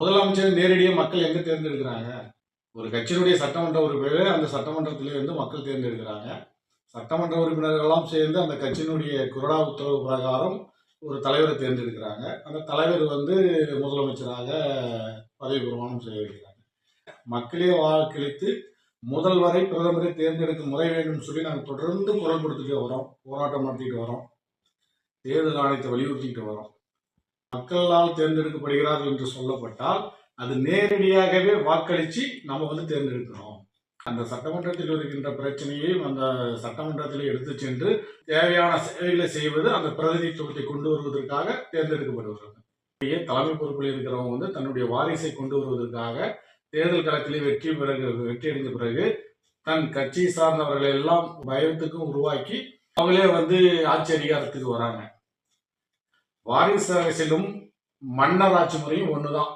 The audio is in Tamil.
முதலமைச்சர் நேரடியாக மக்கள் எங்கே தேர்ந்தெடுக்கிறாங்க? ஒரு கட்சியினுடைய சட்டமன்ற உறுப்பினர் அந்த சட்டமன்றத்திலே இருந்து மக்கள் தேர்ந்தெடுக்கிறாங்க. சட்டமன்ற உறுப்பினர்களெல்லாம் சேர்ந்து அந்த கட்சியினுடைய குரடா உத்தரவு பிரகாரம் ஒரு தலைவரை தேர்ந்தெடுக்கிறாங்க. அந்த தலைவர் வந்து முதலமைச்சராக பதவி பிரமாணம் செய்ய வைக்கிறாங்க. மக்களே வாக்களித்து முதல்வரை பிரதமரை தேர்ந்தெடுக்கும் முறை வேண்டும் சொல்லி நாங்கள் தொடர்ந்து குரல் கொடுத்துட்டு வரோம். போராட்டம் நடத்திட்டு வரோம். தேர்தல் ஆணையத்தை வலியுறுத்திட்டு வரோம். மக்களால் தேர்ந்தெடுக்கப்படுகிறார்கள் என்று சொல்லப்பட்டால் அது நேரடியாகவே வாக்களித்து நம்ம வந்து தேர்ந்தெடுக்கிறோம். அந்த சட்டமன்றத்தில் இருக்கின்ற பிரச்சனையை அந்த சட்டமன்றத்தில் எடுத்து சென்று தேவையான சேவைகளை செய்வது அந்த பிரதிநிதித்துவத்தை கொண்டு வருவதற்காக தேர்ந்தெடுக்கப்படுவார்கள் தலைமை பொறுப்பில் இருக்கிறவங்க வந்து தன்னுடைய வாரிசை கொண்டு வருவதற்காக தேர்தல் களத்திலே வெற்றி பிறகு வெற்றி அடைந்த பிறகு தன் கட்சி சார்ந்தவர்களை எல்லாம் பயத்துக்கும் உருவாக்கி அவங்களே வந்து ஆட்சி அதிகாரத்துக்கு வராங்க. வாரிசு அரசியலும் மன்னர் ஆட்சி முறையும் ஒண்ணுதான்.